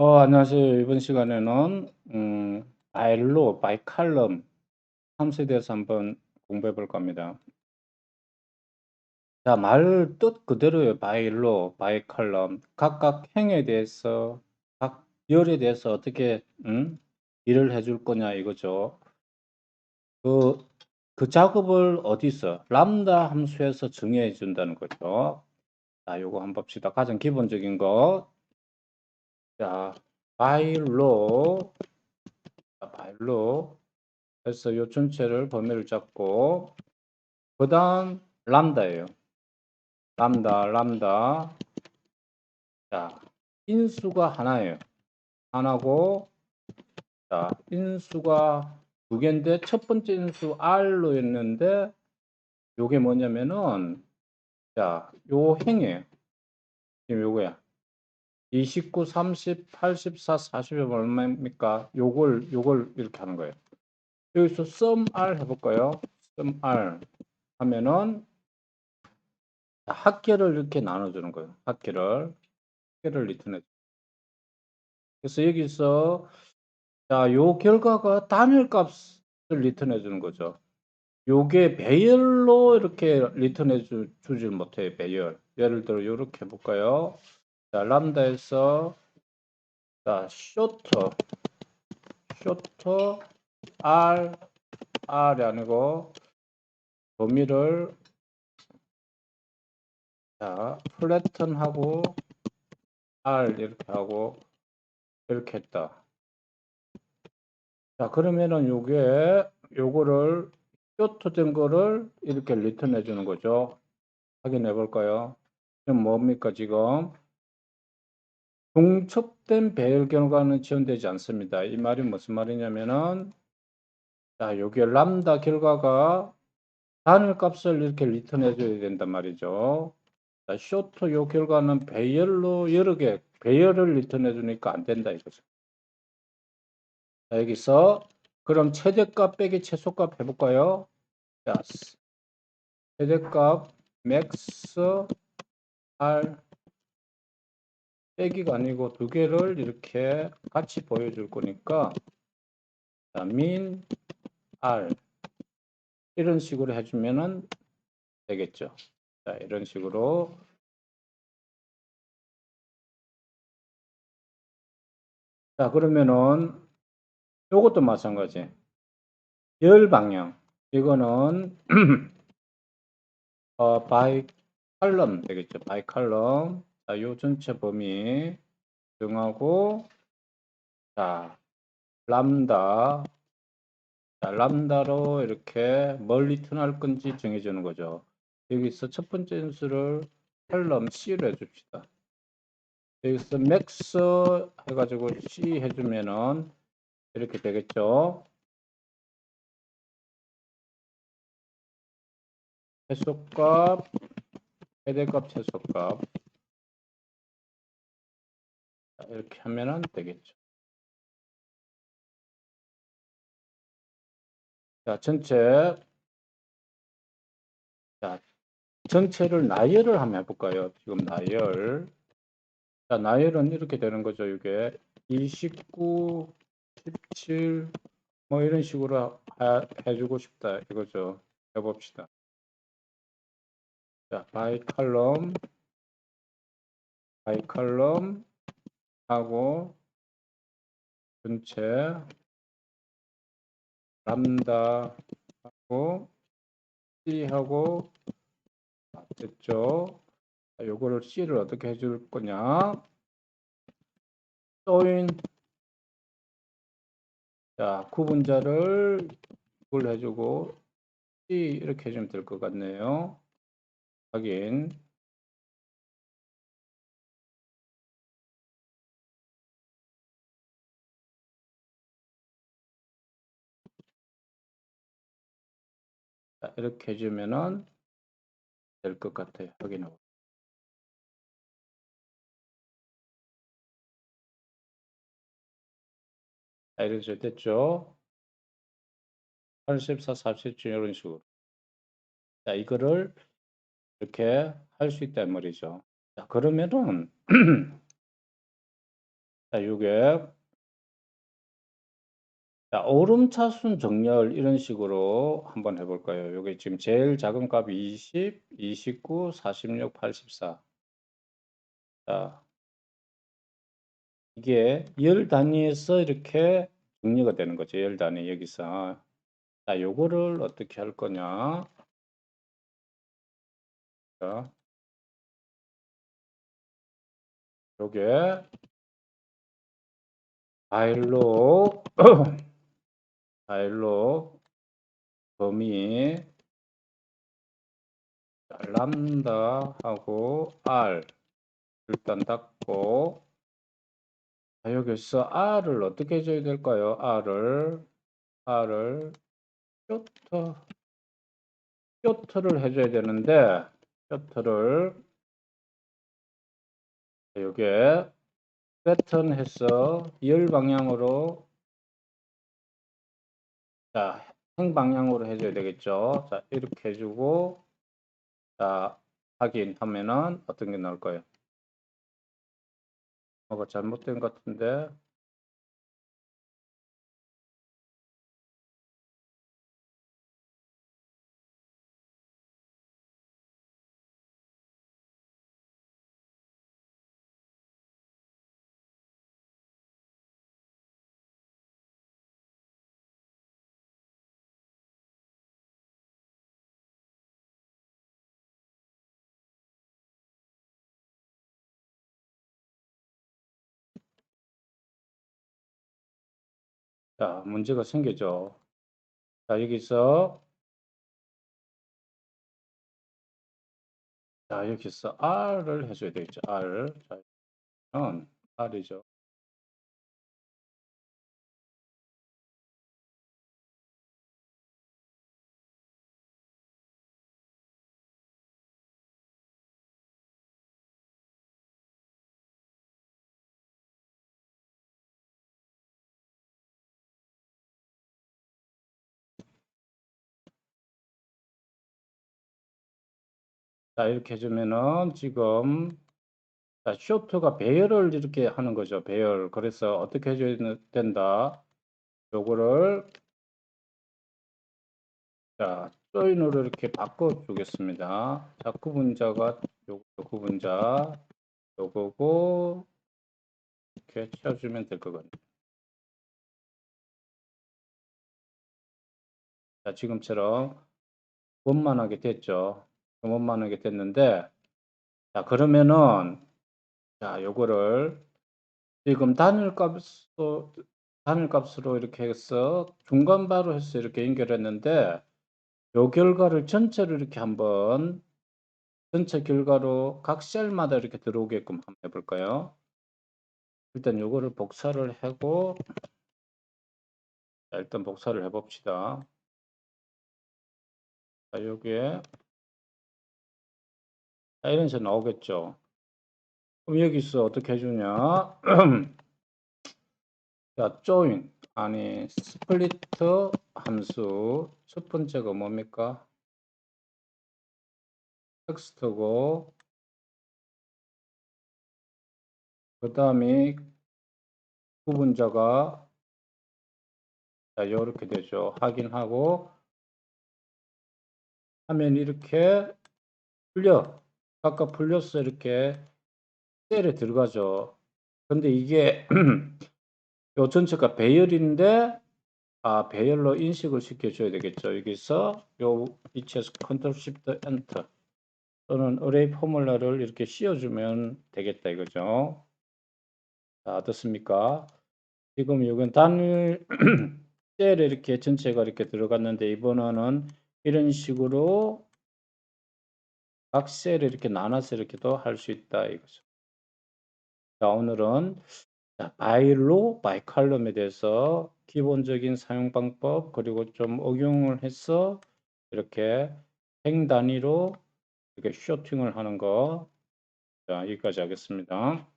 어, 안녕하세요. 이번 시간에는 음, 바일로, 바이칼럼 함수에 대해서 한번 공부해 볼 겁니다. 자, 말 뜻 그대로예요. 바일로, 바이칼럼 각각 행에 대해서 각 열에 대해서 어떻게 음? 일을 해줄 거냐 이거죠. 그, 그 작업을 어디서 람다 함수에서 정의해 준다는 거죠. 자, 요거 한번 봅시다. 가장 기본적인 거. 자, 바일로 바일로 해서 요 전체를 범위를 잡고 그 다음 람다예요. 람다 람다 자 인수가 하나예요. 하나고 자 인수가 두 개인데 첫 번째 인수 r로 했는데 요게 뭐냐면은 자 요 행이에요. 지금 요거야. 29, 30, 84, 40이 얼마입니까? 요걸 요걸 이렇게 하는 거예요. 여기서 sum r 해볼까요? sum r 하면은 합계를 이렇게 나눠주는 거예요. 합계를 합계를 리턴해. 그래서 여기서 자, 요 결과가 단일 값을 리턴해 주는 거죠. 요게 배열로 이렇게 리턴해 주, 주질 못해요. 배열. 예를 들어 이렇게 해볼까요? 자, 람다에서 자, 쇼터 쇼터 R R이 아니고 범위를 자, 플래턴하고 R 이렇게 하고 이렇게 했다. 자, 그러면은 요게 요거를 쇼트된 거를 이렇게 리턴해 주는 거죠. 확인해 볼까요? 지금 뭡니까 지금? 중첩된 배열 결과는 지원되지 않습니다. 이 말이 무슨 말이냐면은 자, 여기 람다 결과가 단일 값을 이렇게 리턴해 줘야 된단 말이죠. 자, 쇼트 요 결과는 배열로 여러 개 배열을 리턴해 주니까 안 된다 이거죠. 자, 여기서 그럼 최대값 빼기 최소값 해 볼까요? 자, 최대값 max r 빼기가 아니고 두 개를 이렇게 같이 보여줄 거니까 자, min r 이런 식으로 해주면은 되겠죠. 자, 이런 식으로 자, 그러면은 요것도 마찬가지. 열 방향. 이거는 어, 바이 칼럼 되겠죠. 바이 칼럼. 자, 요 전체 범위 정하고 자, 람다 자, 람다로 이렇게 멀리 턴할 건지 정해주는 거죠. 여기서 첫 번째 인수를 헬럼 C로 해줍시다. 여기서 맥스 해가지고 C 해주면은 이렇게 되겠죠. 최소값, 최대값, 최소값 이렇게 하면은 되겠죠. 자, 전체 자, 전체를 나열을 한번 해볼까요? 지금 나열 자, 나열은 이렇게 되는 거죠. 이게 29, 17, 뭐 이런 식으로 하, 해주고 싶다 이거죠. 해봅시다. 자, 바이 칼럼, 바이 칼럼 하고 전체 람다 하고 C 하고 됐죠. 자, 요거를 C를 어떻게 해줄 거냐? 조인 자 구분자를 이걸 해주고 C 이렇게 해주면 될 것 같네요. 확인 자, 이렇게 해주면은 될 것 같아요. 확인하고. 자, 이렇게 됐죠. 84, 47 이런 식으로. 자, 이거를 이렇게 할 수 있단 말이죠. 자, 그러면은 자, 요게 자, 오름차순 정렬 이런 식으로 한번 해 볼까요? 요게 지금 제일 작은 값이 20, 29, 46, 84. 자, 이게 열 단위에서 이렇게 정리가 되는 거죠. 열 단위 여기서. 자, 요거를 어떻게 할 거냐? 자, 요게 파일로 파일로 범위 자, 람다 하고 r 일단 닫고 자, 여기서 r을 어떻게 해줘야 될까요? r을 r을 쇼트 쇼트를 해줘야 되는데 쇼트를 요게 패턴 해서 열 방향으로 자, 행 방향으로 해줘야 되겠죠. 자, 이렇게 해주고 자, 확인 하면은 어떤 게 나올 까요? 뭐가 잘못된 것 같은데 자, 문제가 생기죠. 자, 여기서 자, 여기서 R을 해줘야 되겠죠. R. 자, R이죠. 자, 이렇게 해주면은 지금 자, 쇼트가 배열을 이렇게 하는 거죠. 배열. 그래서 어떻게 해줘야 된다. 요거를 자, 조인으로 이렇게 바꿔 주겠습니다. 자, 구분자가 요 구분자 요거고 이렇게 채워주면 될 거거든요. 자, 지금처럼 원만하게 됐죠. 원만하게 됐는데 자, 그러면은 자, 요거를 지금 단일 값으로 단일 값으로 이렇게 해서 중간바로 해서 이렇게 연결했는데 요 결과를 전체를 이렇게 한번 전체 결과로 각 셀마다 이렇게 들어오게끔 한번 해볼까요? 일단 요거를 복사를 하고 자, 일단 복사를 해봅시다. 자, 여기에 자, 이런 식으로 나오겠죠. 그럼 여기서 어떻게 해주냐? 자, join 아니 스플리트 함수 첫 번째가 뭡니까? 텍스트고 그 다음에 구분자가 자 이렇게 되죠. 확인하고 하면 이렇게 풀려 아까 풀렸어 이렇게 셀에 들어가죠. 근데 이게 요 전체가 배열인데 아 배열로 인식을 시켜줘야 되겠죠. 여기서 요 위치에서 컨트롤 시프트 엔터 또는 어레이 포뮬러를 이렇게 씌워주면 되겠다 이거죠. 자 어떻습니까? 지금 이건 단일 셀에 이렇게 전체가 이렇게 들어갔는데 이번에는 이런 식으로 각 셀을 이렇게 나눠서 이렇게도 할 수 있다 이거죠. 자 오늘은 자, 바일로 바이칼럼에 대해서 기본적인 사용 방법 그리고 좀 응용을 해서 이렇게 행 단위로 이렇게 쇼팅을 하는 거 자, 여기까지 하겠습니다.